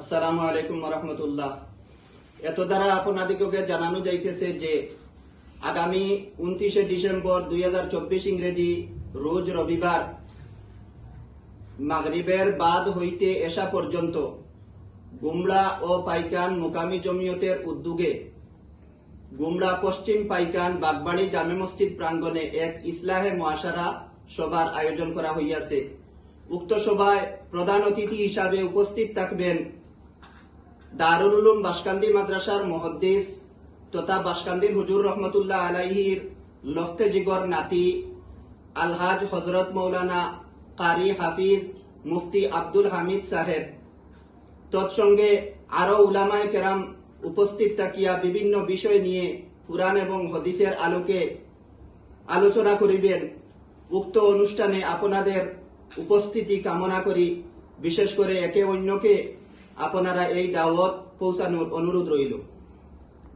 আসসালামু আলাইকুম রহমতুল্লাহ এত দ্বারা আপনাদিগকে জানানো যাইতেছে যে, আগামী উনত্রিশে ডিসেম্বর দুই হাজার চব্বিশ ইংরেজি রোজ রবিবার মাগরিবের বাদ হইতে এসা পর্যন্ত গুমড়া ও পাইকান মোকামি জমিয়তের উদ্যোগে গুমড়া পশ্চিম পাইকান বাগবাড়ি জামে মসজিদ প্রাঙ্গণে এক ইসলাহে মহাসারা সভার আয়োজন করা হইয়াছে। উক্ত সভায় প্রধান অতিথি হিসাবে উপস্থিত থাকবেন দারুল উলুম বাসকান্দি মাদ্রাসার মহদ্দিস তথা বাসকান্দির হুজুর রহমতুল্লাহ আলাইহির লখতে জিগর নাতি আলহাজ হজরত মৌলানা কারি হাফিজ মুফতি আব্দুল হামিদ সাহেব। তৎসঙ্গে আরও উলামায় কেরাম উপস্থিত থাকিয়া বিভিন্ন বিষয় নিয়ে কুরআন এবং হদিসের আলোকে আলোচনা করিবেন। উক্ত অনুষ্ঠানে আপনাদের উপস্থিতি কামনা করি বিশেষ করে একে অন্যকে। আপনারা এই দাওয়াত পৌঁছানোর অনুরোধ রইল।